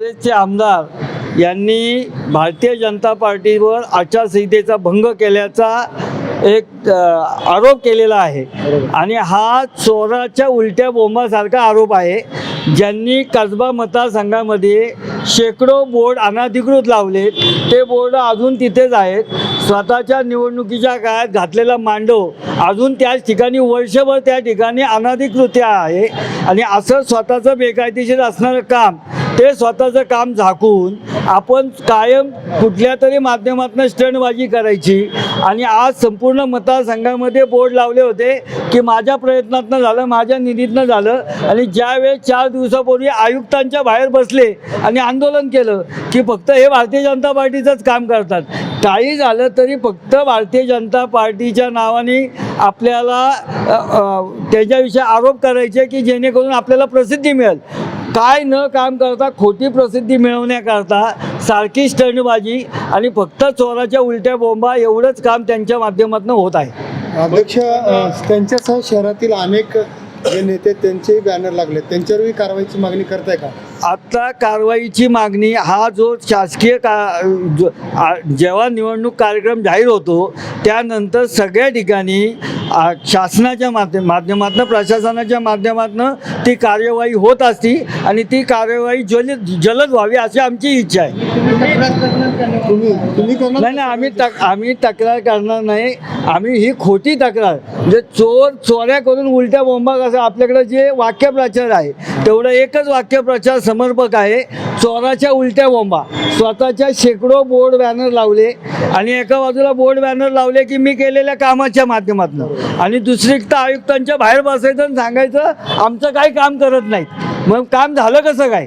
काँग्रेसचे आमदार यांनी भारतीय जनता पार्टीवर आचारसंहितेचा भंग केल्याचा एक आरोप केलेला आहे. आणि हा चोराच्या उलट्या बोंबासारखा आरोप आहे. ज्यांनी कसबा मतदारसंघामध्ये शेकडो बोर्ड अनाधिकृत लावलेत. ते बोर्ड अजून तिथेच आहेत. स्वतःच्या निवडणुकीच्या काळात घातलेला मांडव अजून त्याच ठिकाणी वर्षभर त्या ठिकाणी अनाधिकृत आहे. आणि असं स्वतःचं बेकायदेशीर असणारं काम ते स्वतःचं काम झाकून आपण कायम कुठल्या तरी माध्यमातून स्टंडबाजी करायची. आणि आज संपूर्ण मतदारसंघामध्ये बोर्ड लावले होते की माझ्या प्रयत्नातनं झालं माझ्या निधीतनं झालं. आणि ज्यावेळेस चार दिवसापूर्वी आयुक्तांच्या बाहेर बसले आणि आंदोलन केलं की फक्त हे भारतीय जनता पार्टीचंच काम करतात. काही झालं तरी फक्त भारतीय जनता पार्टीच्या नावाने आपल्याला त्याच्याविषयी आरोप करायचे की जेणेकरून आपल्याला प्रसिद्धी मिळेल. काय न काम करता खोटी प्रसिद्धी मिळवण्याकरता सारखी स्टंटबाजी आणि फक्त चोराच्या उलट्या बोंबा एवढंच काम त्यांच्या माध्यमातून होत आहे. अध्यक्ष त्यांच्यासह शहरातील अनेक जे नेते त्यांचेही बॅनर लागले. त्यांच्यावरही कारवाईची मागणी करताय का? आता कारवाईची मागणी हा जो शासकीय का जेव्हा निवडणूक कार्यक्रम जाहीर होतो त्यानंतर सगळ्या ठिकाणी शासनाच्या माध्यम माध्यमातून प्रशासनाच्या माध्यमातून ती कार्यवाही होत असती आणि ती कार्यवाही जलद जलद व्हावी अशी आमची इच्छा आहे. नाही नाही आम्ही तक आम्ही तक्रार करणार नाही. आम्ही ही खोटी तक्रार म्हणजे चोर चोऱ्या करून उलट्या बोंबा कसं आपल्याकडे जे वाक्यप्रचार आहे तेवढं एकच वाक्यप्रचार समर्पक आहे. चोराच्या उलट्या बोंबा. स्वतःच्या शेकडो बोर्ड बॅनर लावले आणि एका बाजूला बोर्ड बॅनर लावले की मी केलेल्या कामाच्या माध्यमातून. आणि दुसरीकडं आयुक्तांच्या बाहेर बसायचं आणि सांगायचं आमचं काही काम करत नाही मग काम झालं कसं काय?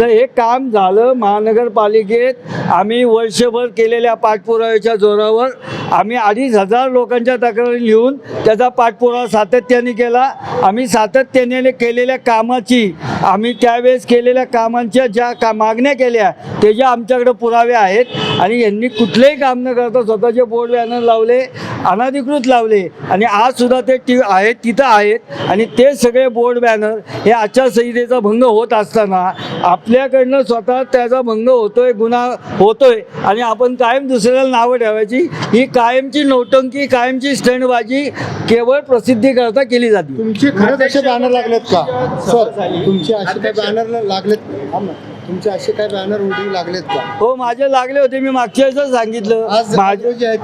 तर हे काम झालं महानगरपालिकेत. आम्ही वर्षभर केलेल्या पाठपुराव्याच्या जोरावर आम्ही अडीच हजार लोकांच्या तक्रारी लिहून त्याचा पाठपुरावा सातत्याने केला. आम्ही सातत्याने केलेल्या कामाची आम्ही त्यावेळेस केलेल्या कामांच्या ज्या का मागण्या केल्या त्याच्या आमच्याकडे पुरावे आहेत आणि यांनी कुठलेही काम न करता स्वतःचे बोर्ड बॅनर लावले अनाधिकृत लावले आणि आज सुद्धा ते टी आहेत तिथं आहेत आणि ते सगळे बोर्ड बॅनर हे आचारसंहितेचा भंग होत असताना आपल्याकडनं स्वतः त्याचा भंग होतोय गुन्हा होतोय आणि आपण कायम दुसऱ्याला नावं ठेवायची ही कायमची नौटंकी कायमची स्टंटबाजी केवळ प्रसिद्धी करता केली जाते. तुमची खरंच असे बॅनर लागलेत का? सर तुमचे असे काय बॅनर लागलेत. तुमचे असे काय बॅनर होर्डिंग लागलेत का हो माझे लागले होते मी मागच्या वेळेस सांगितलं?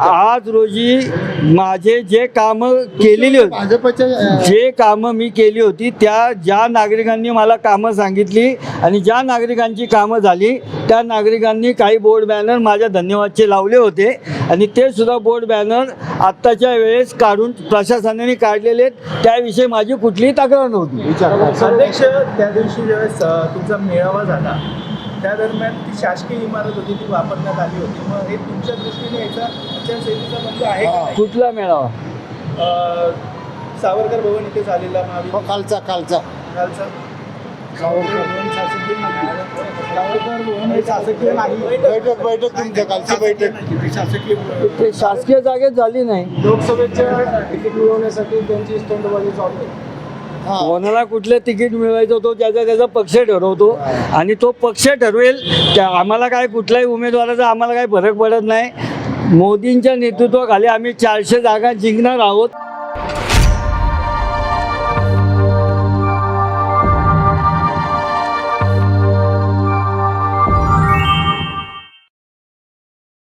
आज रोजी माझे जे कामं केलेली होती भाजपच्या जे कामं मी केली होती त्या ज्या नागरिकांनी मला कामं सांगितली आणि ज्या नागरिकांची कामं झाली त्या नागरिकांनी काही बोर्ड बॅनर माझ्या धन्यवादचे लावले होते आणि ते सुद्धा बोर्ड बॅनर आत्ताच्या वेळेस काढून प्रशासनाने काढलेले आहेत त्याविषयी माझी कुठलीही तक्रार नव्हती. अध्यक्ष त्या दिवशी ज्यावेळेस अ, तुमचा मेळावा झाला त्या दरम्यान ती शासकीय इमारत होती ती वापरण्यात आली होती. मग हे तुमच्या दृष्टीने याचा आचारसंहितेचा बंद आहे. का नाही? कुठला मेळावा? अ, सावरकर भवन इथे झालेला हो, महाविद्यालयाचा कालचा कालचा बैठक बैठक तुमच्या कालची बैठक. ते शासकीय जागेत झाली नाही. लोकसभेच्या तिकीट मिळवण्यासाठी त्यांची स्टंटबाजी चालू आहे. कोणाला कुठलं तिकीट मिळवायचं तो त्याचा त्याचा पक्ष ठरवतो. आणि तो पक्ष ठरवेल त्या आम्हाला काय कुठल्याही उमेदवाराचा आम्हाला काही फरक पडत नाही. मोदींच्या नेतृत्वाखाली आम्ही चारशे जागा जिंकणार आहोत.